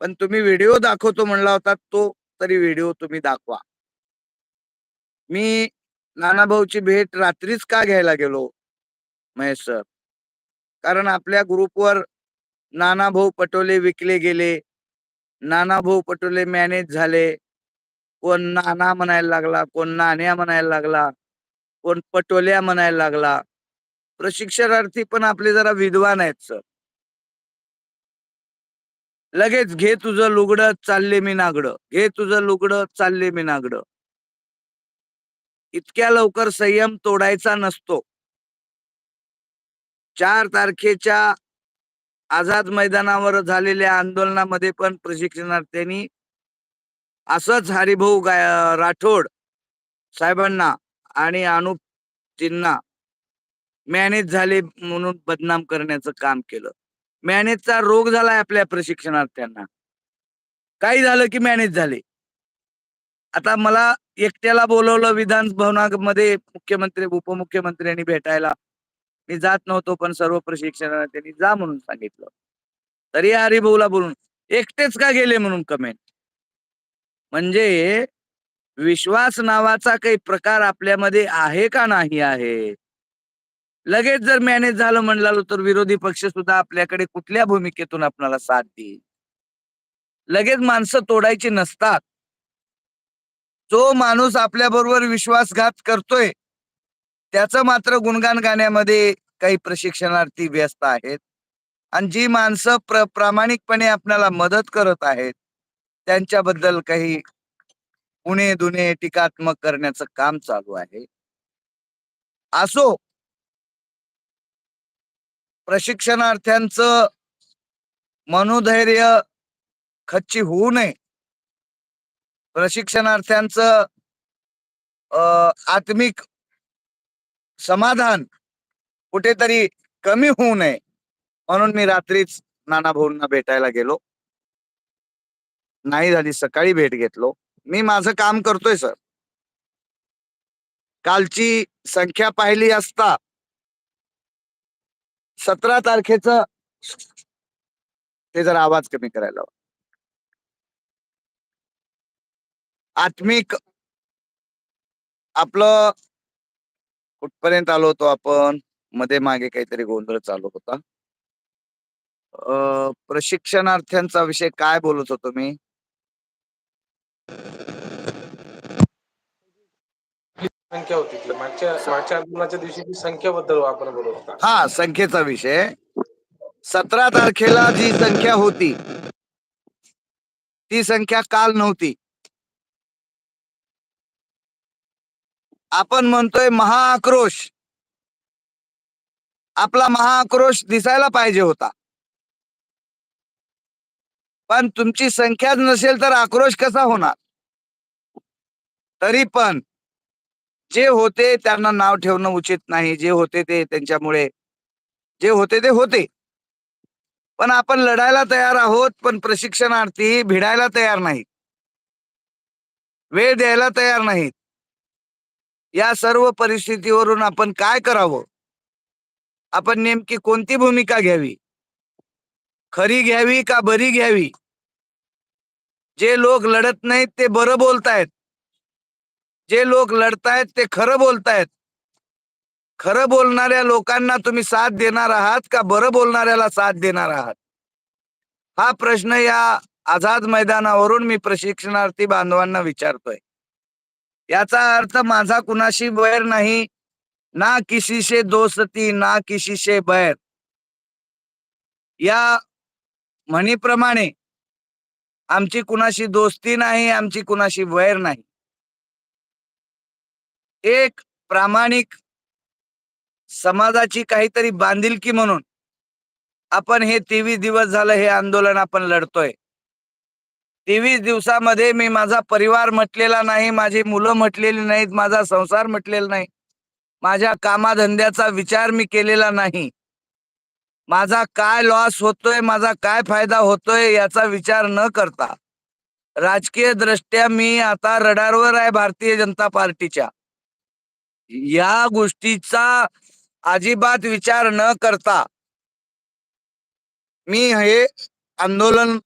पण तुम्ही व्हिडिओ दाखवतो म्हणला होता तो तरी व्हिडिओ तुम्ही दाखवा. मी नानाभाऊची भेट रात्रीच का घ्यायला गेलो महेश सर? कारण आपल्या ग्रुपवर नानाभाऊ पटोले विकले गेले नानाभाऊ पटोले मॅनेज झाले कोण नाना म्हणायला लागला कोण नाण्या म्हणायला लागला कोण पटोल्या म्हणायला लागला. प्रशिक्षणार्थी पण आपले जरा विद्वान आहेत सर. लगेच घे तुझं लुगडं चालले मी नागडं. घे तुझं लुगडं चालले मी नागडं. इतक्या लवकर संयम तोडायचा नसतो. चार तारखेच्या आझाद मैदानावर झालेल्या आंदोलनामध्ये पण प्रशिक्षणार्थ्यांनी असंच हरिभाऊ गाय- राठोड साहेबांना आणि अनुपजींना मॅनेज झाले म्हणून बदनाम करण्याचं काम केलं. मॅनेजचा रोग झालाय आपल्या प्रशिक्षणार्थ्यांना. काही झालं की मॅनेज झाले. आता मला एकट्याला बोलवलं विधान भवनामध्ये मुख्यमंत्री उपमुख्यमंत्र्यांनी भेटायला. मी जात नव्हतो पण सर्व प्रशिक्षणार्थ्यांनी जा म्हणून सांगितलं. तरी हरिभाऊला बोलून एकटेच का गेले म्हणून कमेंट म्हणजे विश्वास नावाचा काही प्रकार आपल्यामध्ये आहे का नाही आहे? लगेच जर मॅनेज झालं म्हणलं तर विरोधी पक्ष सुद्धा आपल्याकडे कुठल्या भूमिकेतून आपल्याला साथ देईल? लगेच माणसं तोडायची नसतात. जो माणूस आपल्या बरोबर विश्वासघात करतोय त्याचं मात्र गुणगान गाण्यामध्ये काही प्रशिक्षणार्थी व्यस्त आहेत. आणि जी माणसं प्र प्रामाणिकपणे आपल्याला मदत करत आहेत त्यांच्याबद्दल काही उणे दुने टीकात्मक करण्याचं काम चालू आहे. असो प्रशिक्षणार्थ्यांचं मनोधैर्य खच्ची होऊ नये. प्रशिक्षणार्थ्यांचं आत्मिक समाधान कुठेतरी कमी होऊ नये म्हणून मी रात्रीच नाना भाऊंना भेटायला गेलो. नाही झाली सकाळी भेट घेतलो. मी माझं काम करतोय सर. कालची संख्या पाहिली असता सतरा तारखेच ते जरा आवाज कमी करायला आत्मिक आपलं कुठपर्यंत आलो होतो आपण? मध्ये मागे काहीतरी गोंधळ चालू होता. प्रशिक्षणार्थ्यांचा विषय काय बोलत होतो मी? संख्या होती ती. मागच्या मागच्या आंदोलनाच्या दिवशी ती आपण बोलत होता. हा संख्येचा विषय. सतरा तारखेला जी संख्या होती ती संख्या काल नव्हती. आपण म्हणतोय महाआक्रोश. आपला महाआक्रोश दिसायला पाहिजे होता. पण तुमची संख्याच नसेल तर आक्रोश कसा होणार? तरी पण जे होते त्यांना नाव ठेवणं उचित नाही. जे होते ते त्यांच्यामुळे जे होते ते होते. पण आपण लढायला तयार आहोत पण प्रशिक्षणार्थी भिडायला तयार नाहीत. वेळ द्यायला तयार नाहीत. या सर्व परिस्थितीवरून आपण काय करावं? आपण नेमकी कोणती भूमिका घ्यावी? खरी घ्यावी का बरी घ्यावी? जे लोक लढत नाहीत ते बरं बोलतायत. जे लोक लढतायत ते खरं बोलतायत. खरं बोलणाऱ्या लोकांना तुम्ही साथ देणार आहात का बरं बोलणाऱ्याला साथ देणार आहात? हा प्रश्न या आझाद मैदानावरून मी प्रशिक्षणार्थी बांधवांना विचारतोय. याचा अर्थ माझा कुणाशी बैर नाही ना किसी दोस्ती ना किसी बैर. या म्हणीप्रमाणे आमची कुणाशी दोस्ती नाही आमची कुणाशी वैर नाही. एक प्रामाणिक समाजाची काहीतरी बांधिलकी म्हणून आपण हे तेवीस दिवस झालं हे आंदोलन आपण लढतोय. तेवीस दिवसामध्ये मी माझा परिवार म्हटलेला नाही माझी मुलं म्हटलेली नाहीत माझा संसार म्हटलेला नाही माझ्या कामाधंद्याचा विचार मी केलेला नाही. माझा काय लॉस होतोय माझा काय फायदा होतोय याचा विचार न करता राजकीय दृष्ट्या मी आता रडारवर आहे भारतीय जनता पार्टीच्या. या गोष्टीचा अजिबात विचार न करता मी हे आंदोलन